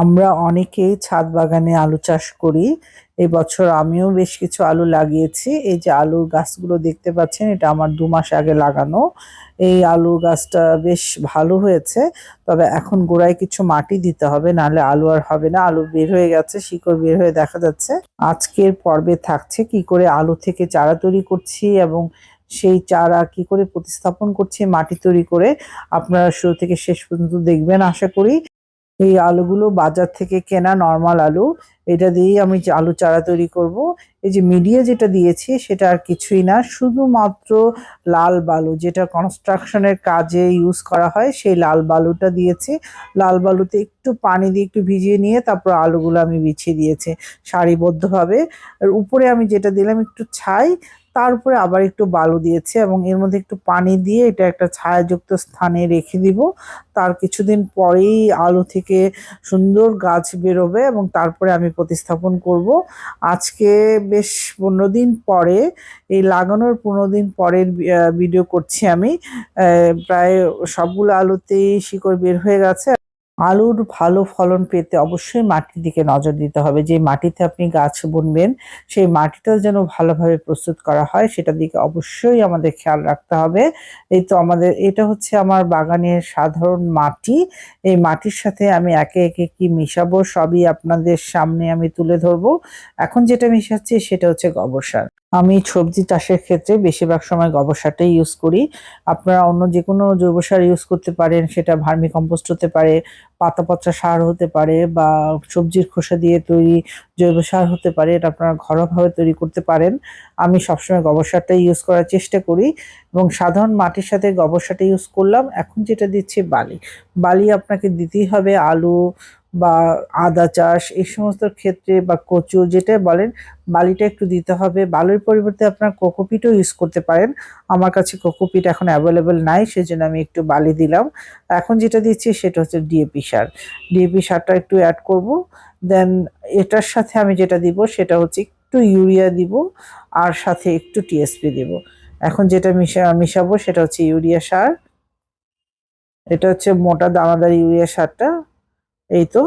আমরা অনেকেই ছাদ বাগানে আলু চাষ করি। এবছর আমিও বেশ কিছু আলু লাগিয়েছি। এই যে আলুর গাছগুলো দেখতে পাচ্ছেন, এটা আমার দু মাস আগে লাগানো। এই আলু গাছটা বেশ ভালো হয়েছে। তবে এখন গোড়ায় কিছু মাটি দিতে হবে, নাহলে আলু আর হবে না। আলু বের হয়ে গেছে, শিকড় বের হয়ে দেখা যাচ্ছে। আজকের পর্বে থাকছে কি করে আলু থেকে চারা তৈরি করছি এবং সেই চারা কি করে প্রতিস্থাপন করছি, মাটি তৈরি করে আপনারা শুরু থেকে শেষ পর্যন্ত দেখবেন, আশা করি। এই আলুগুলো বাজার থেকে কেনা নর্মাল আলু। এটা দিয়েই আমি আলু চারা তৈরি করব। এই যে মিডিয়া যেটা দিয়েছি, সেটা আর কিছুই না। শুধুমাত্র লাল বালু, যেটা কনস্ট্রাকশনের কাজে ইউজ করা হয়, সেই লাল বালুটা দিয়েছি। লাল বালুতে একটু পানি দিয়ে একটু ভিজিয়ে নিয়ে তারপর আলুগুলো আমি বিছিয়ে দিয়েছি সারিবদ্ধভাবে। আর উপরে আমি যেটা দিলাম একটু ছাই তার উপরে আবার একটু বালু দিয়েছি এবং এর মধ্যে একটু পানি দিয়ে এটা একটা ছায়াযুক্ত স্থানে রেখে দিব। তার কিছুদিন পরেই আলু থেকে সুন্দর গাছ বেরোবে এবং তারপরে আমি প্রতিস্থাপন করব। আজকে বেশ পনেরো দিন পরে, এই লাগানোর পনেরো দিন পরের ভিডিও করছি আমি। প্রায় সবগুলো আলুতেই শিকড় বের হয়ে গেছে। আলুর ভালো ফলন পেতে অবশ্যই মাটির দিকে নজর দিতে হবে। যে মাটিতে আপনি গাছ বুনবেন, সেই মাটিটা যেন ভালোভাবে প্রস্তুত করা হয়, সেটার দিকে অবশ্যই আমাদের খেয়াল রাখতে হবে। এই তো আমাদের, এটা হচ্ছে আমার বাগানের সাধারণ মাটি। এই মাটির সাথে আমি একে একে কি মিশাবো, সবই আপনাদের সামনে আমি তুলে ধরবো। এখন যেটা মিশাচ্ছি, সেটা হচ্ছে গোবর সার। আমি সবজি চাষের ক্ষেত্রে বেশিরভাগ সময় গোবর সারটাই ইউজ করি। আপনারা অন্য যে কোনো জৈব সার ইউজ করতে পারেন, সেটা ভার্মি কম্পোস্ট হতে পারে পাতা পচা সার হতে পারে বা সবজির খোসা দিয়ে তৈরি জৈব সার হতে পারে, এটা আপনারা ঘরোয়াভাবে তৈরি করতে পারেন। আমি সবসময় গোবর সারটাই ইউজ করার চেষ্টা করি এবং সাধারণ মাটির সাথে গোবর সারটা ইউজ করলাম। এখন যেটা দিচ্ছি বালি। বালি আপনাকে দিতেই হবে আলু বা আদা চাষ, এই সমস্ত ক্ষেত্রে বা কচু যেটা বলেন, বালিটা একটু দিতে হবে। বালির পরিবর্তে আপনার কোকোপিটও ইউজ করতে পারেন। আমার কাছে কোকোপিট এখন অ্যাভেলেবেল নাই, সেজন্য আমি একটু বালি দিলাম। এখন যেটা দিচ্ছি সেটা হচ্ছে ডিএপি সার। ডিএপি সারটা একটু অ্যাড করব। দেন এটার সাথে আমি যেটা দিব সেটা হচ্ছে একটু ইউরিয়া দিব আর সাথে একটু টিএসপি দিব। এখন যেটা মিশা, মিশাবো সেটা হচ্ছে ইউরিয়া সার। এটা হচ্ছে মোটা দানাদার ইউরিয়া সারটা। এই তো।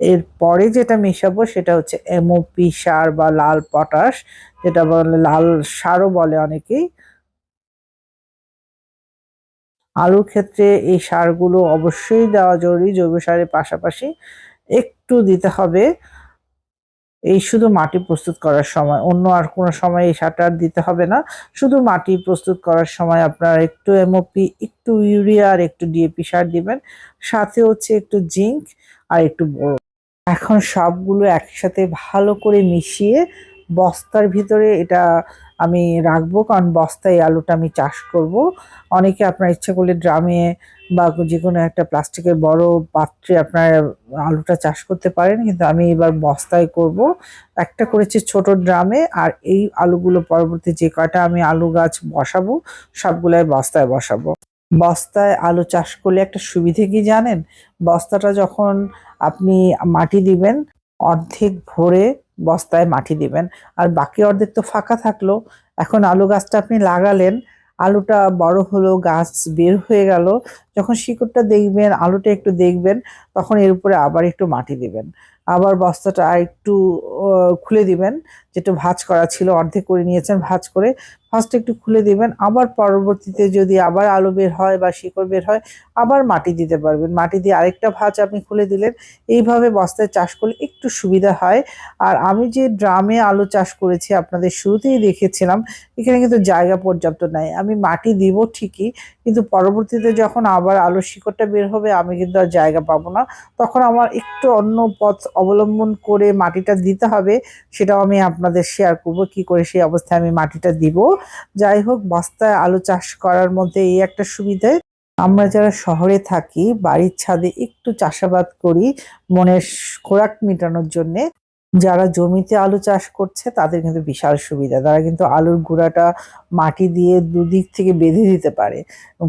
এরপরে যেটা মেশাবো সেটা হচ্ছে এমওপি সার বা লাল পটাশ, যেটা বলে লাল সারও বলে অনেকেই। আলুর ক্ষেত্রে এই সারগুলো অবশ্যই দেওয়া জরুরি, জৈব সারের পাশাপাশি একটু দিতে হবে। এই শুধু মাটি প্রস্তুত করার সময়, অন্য আর কোনো সময় এই সারটা আর দিতে হবে না। শুধু মাটি প্রস্তুত করার সময় আপনারা একটু এমওপি একটু ইউরিয়া আর একটু ডিএপি সার দিবেন। সাথে হচ্ছে একটু জিঙ্ক আর একটু বড় এখন সবগুলো একসাথে ভালো করে মিশিয়ে বস্তার ভিতরে এটা আমি রাখব, কারণ বস্তায় আলুটা আমি চাষ করব। অনেকে আপনার ইচ্ছা করলে ড্রামে বা যে কোনো একটা প্লাস্টিকের বড় পাত্রে আপনার আলুটা চাষ করতে পারেন, কিন্তু আমি এবার বস্তায় করব। একটা করেছি ছোট ড্রামে, আর এই আলুগুলো পরবর্তী যে কয়টা আমি আলু গাছ বসাবো, সবগুলাই বস্তায় বসাবো। বস্তায় আলু চাষ করলে একটা সুবিধে কি জানেন? বস্তাটা যখন আপনি মাটি দিবেন, অর্ধেক ভরে বস্তায় মাটি দিবেন। আর বাকি অর্ধেক তো ফাঁকা থাকল। এখন আলু গাছটা আপনি লাগালেন, আলুটা বড় হলো, গাছ বের হয়ে গেল। যখন শিকড়টা দেখবেন, আলুটা একটু দেখবেন, তখন এর উপরে আবার একটু মাটি দিবেন। আবার বস্তাটা একটু খুলে দিবেন। যেটা ভাঁজ করা ছিল, অর্ধেক করে নিয়েছেন ভাঁজ করে। ফার্স্ট একটু খুলে দিবেন, আবার পরবর্তীতে যদি আবার আলু বের হয় বা শিকড় বের হয়, আবার মাটি দিতে পারবেন। মাটি দিয়ে আরেকটা ভাঁজ আপনি খুলে দিলেন, এইভাবে বস্তায় চাষ করলে একটু সুবিধা হয়। আর আমি যে ড্রামে আলু চাষ করেছি আপনাদের শুরুতেই দেখেছিলাম, এখানে কিন্তু জায়গা পর্যাপ্ত নাই। আমি মাটি দিব ঠিকই, কিন্তু পরবর্তীতে যখন আবার আলুর শিকড়টা বের হবে, আমি কিন্তু আর জায়গা পাবো না। তখন আমার একটু অন্য পথ অবলম্বন করে মাটিটা দিতে হবে, সেটাও আমি আপনাদের শেয়ার করব, কি করে সেই অবস্থায় আমি মাটিটা দিব। যাই হোক, বস্তায় আলু চাষ করার মধ্যে এই একটা সুবিধা। আমরা যারা শহরে থাকি, বাড়ির ছাদে একটু চাষাবাদ করি মনের খোরাক মেটানোর জন্যে। যারা জমিতে আলু চাষ করছে, তাদের কিন্তু বিশাল সুবিধা। তারা কিন্তু আলুর গুঁড়াটা মাটি দিয়ে দুদিক থেকে বেঁধে দিতে পারে।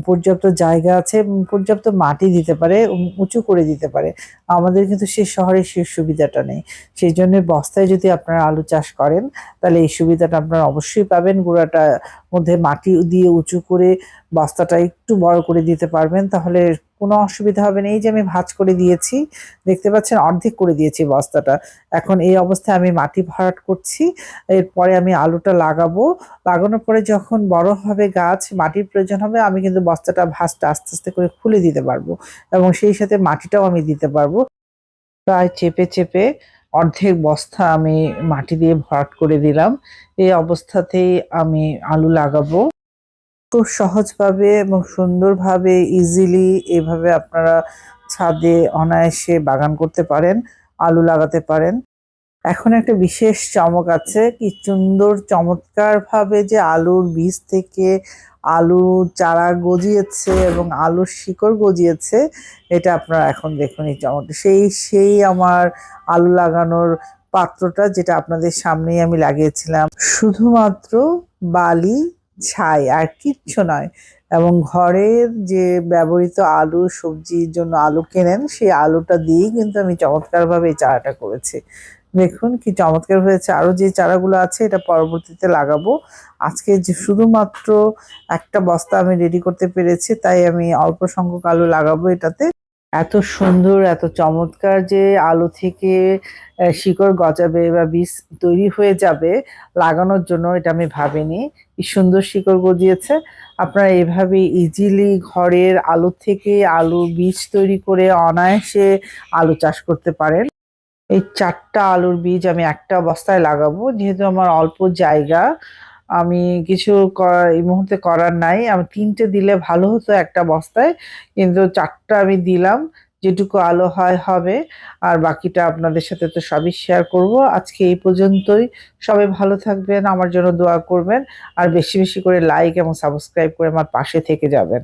পর্যাপ্ত জায়গা আছে পর্যাপ্ত মাটি দিতে পারে উঁচু করে দিতে পারে। আমাদের কিন্তু সে শহরে সেই সুবিধাটা নেই। সেই জন্য বস্তায় যদি আপনারা আলু চাষ করেন, তাহলে এই সুবিধাটা আপনারা অবশ্যই পাবেন। গুঁড়াটা মধ্যে মাটি দিয়ে উঁচু করে বস্তাটা একটু বড় করে দিতে পারবেন, তাহলে কোনো অসুবিধা হবে না। এই যে আমি ভাঁজ করে দিয়েছি, দেখতে পাচ্ছেন অর্ধেক করে দিয়েছি বস্তাটা। এখন এই অবস্থায় আমি মাটি ভরাট করছি, এরপরে আমি আলুটা লাগাবো। লাগানোর পরে যখন বড় হবে গাছ, মাটির প্রয়োজন হবে, আমি কিন্তু বস্তাটা ভাঁজটা আস্তে আস্তে করে খুলে দিতে পারব এবং সেই সাথে মাটিটাও আমি দিতে পারব। প্রায় চেপে চেপে অর্ধেক বস্তা আমি মাটি দিয়ে ভরাট করে দিলাম। এই অবস্থাতেই আমি আলু লাগাবো। খুব সহজভাবে এবং সুন্দরভাবে ইজিলি এভাবে আপনারা ছাদে অনায়াসে বাগান করতে পারেন, আলু লাগাতে পারেন। এখন একটা বিশেষ চমক আছে কি সুন্দর চমৎকার ভাবে যে আলুর বীজ থেকে আলু চারা গজিয়েছে এবং আলুর শিকড় গজিয়েছে, এটা আপনারা এখন দেখুন এই চমকটা। সেই সেই আমার আলু লাগানোর পাত্রটা যেটা আপনাদের সামনেই আমি লাগিয়েছিলাম। শুধুমাত্র বালি, ছাই আর কিচ্ছু নয়, এবং ঘরের যে ব্যবহৃত আলু, সবজির জন্য আলু কেনেন, সেই আলুটা দিয়েই কিন্তু আমি চমৎকারভাবে এই চারাটা করেছি। দেখুন কি চমৎকার হয়েছে। আরও যে চারাগুলো আছে, এটা পরবর্তীতে লাগাবো। আজকে যে শুধুমাত্র একটা বস্তা আমি রেডি করতে পেরেছি, তাই আমি অল্প সংখ্যক আলু লাগাবো এটাতে। এত সুন্দর, এত চমৎকার যে আলু থেকে শিকড় গজাবে বা বীজ তৈরি হয়ে যাবে, লাগানোর জন্য এটা আমি ভাবিনি। কি সুন্দর শিকড় গজিয়েছে। আপনারা এভাবে ইজিলি ঘরের আলু থেকে আলু বীজ তৈরি করে অনায়াসে আলু চাষ করতে পারেন। এই চারটা আলুর বীজ আমি একটা বস্তায় লাগাবো। যেহেতু আমার অল্প জায়গা, আমি কিছু এই মুহূর্তে করার নাই। আমি তিনটে দিলে ভালো হতো একটা বস্তায়, কিন্তু চারটা আমি দিলাম, যেটুকু আলো হয় হবে। আর বাকিটা আপনাদের সাথে তো সবই শেয়ার করব। আজকে এই পর্যন্তই। সবাই ভালো থাকবেন, আমার জন্য দোয়া করবেন। আর বেশি বেশি করে লাইক এবং সাবস্ক্রাইব করে আমার পাশে থেকে যাবেন।